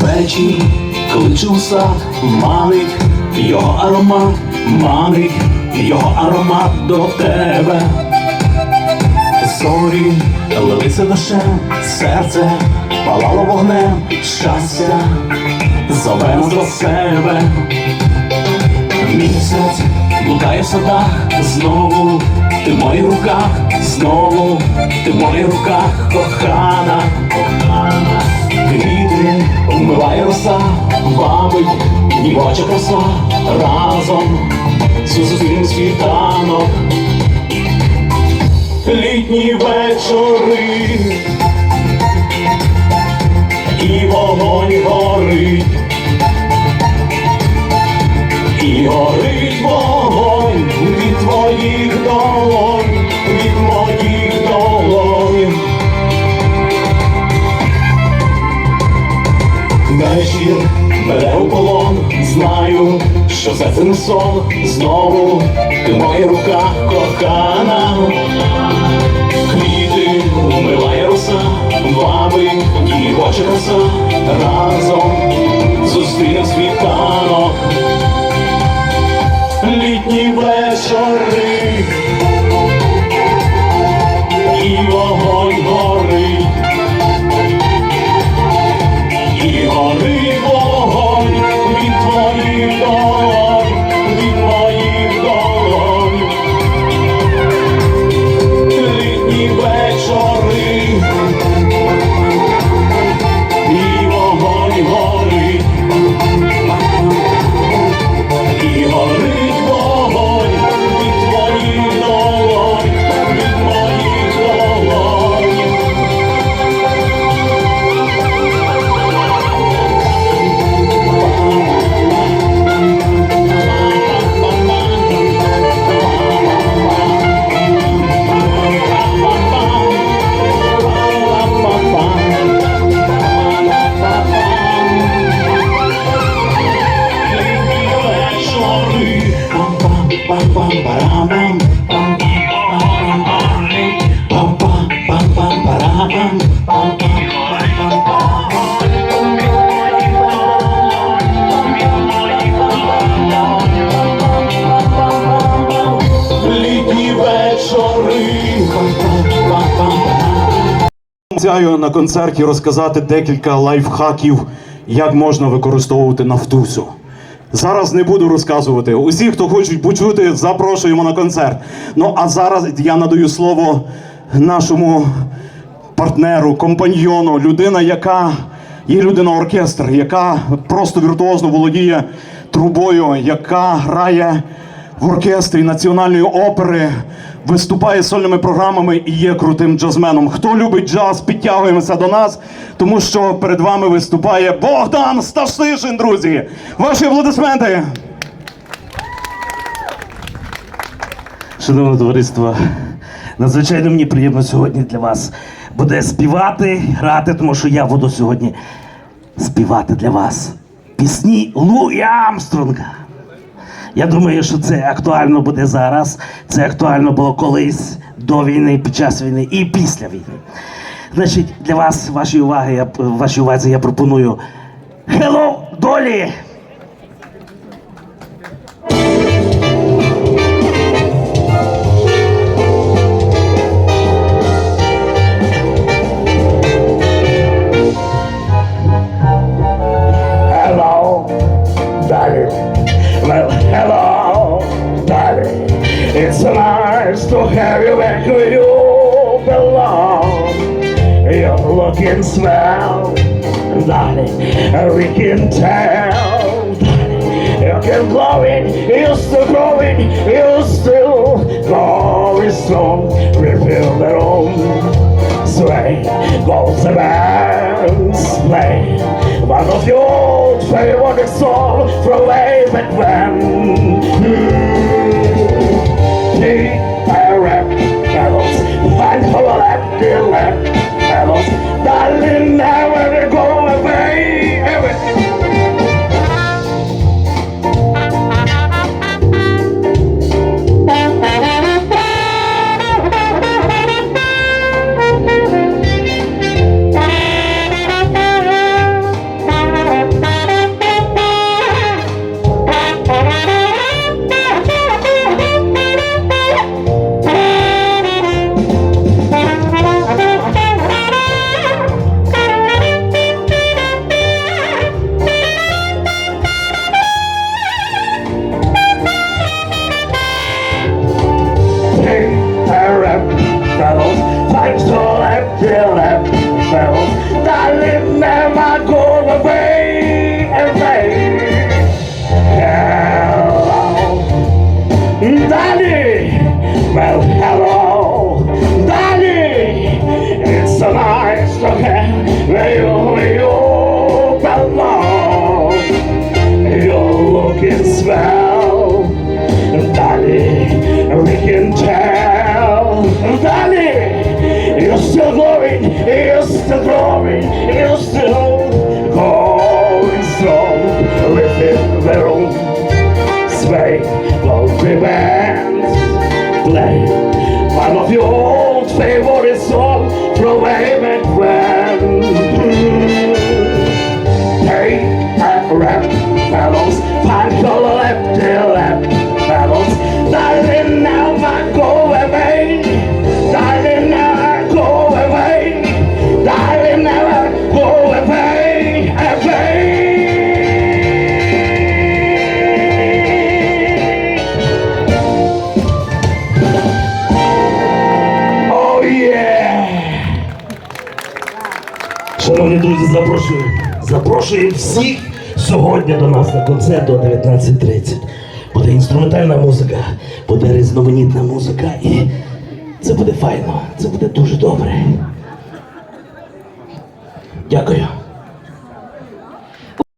Вечір, кличе у сад, манить його аромат, манить його аромат до тебе. Зорі лилися дощем, серце палало вогнем, щастя зове нас до себе. Місяць блукає в садах, знову ти в моїх руках, знову ти в моїх руках, кохана, кохана. Квіти вмиває роса, вабить дівоча краса разом зустрінь світанок. Літні вечори і вогонь горить. І горить вогонь від твоїх долонь, від моїх долонь. Вечір бере у полон, знаю, що це не сон, знову ти моїх руках кохана. Вабить дівоча краса, разом зустрінем світанок літній вечори, Обіцяю на концерті розказати декілька лайфхаків, як можна використовувати нафтусю. Зараз не буду розказувати. Усі, хто хочуть почути, запрошуємо на концерт. Ну а зараз я надаю слово нашому партнеру, компаньйону, людина, яка є людина оркестр, яка просто віртуозно володіє трубою, яка грає в оркестрі національної опери, виступає сольними програмами і є крутим джазменом. Хто любить джаз, підтягуємося до нас, тому що перед вами виступає Богдан Сташишин, друзі. Ваші аплодисменти. Шановне товариство, надзвичайно мені приємно сьогодні для вас буде співати, грати, тому що я буду сьогодні співати для вас пісні Луї Амстронга. Я думаю, що це актуально буде зараз. Це актуально було колись до війни, під час війни і після війни. Значить, для вас, вашої уваги, я, вашій увазі я пропоную Hello, Долі! Well, hello, darling. It's nice to have you back where you belong. Your look and smell, darling, we can tell. darling, You can blow it, you're still growing, you're still going strong. Refill the room sway, goes bands play. One of your favorite songs from way back when. He parrot battles, one whole empty left battles, darling, never Let's go and your glory, is the glory, is the hope. Going strong within the room. Sway, glory bands. Play one of your old favorite songs. Запрошую. Всіх сьогодні до нас на концерт о 19.30. Буде інструментальна музика, буде різноманітна музика і це буде файно, це буде дуже добре. Дякую.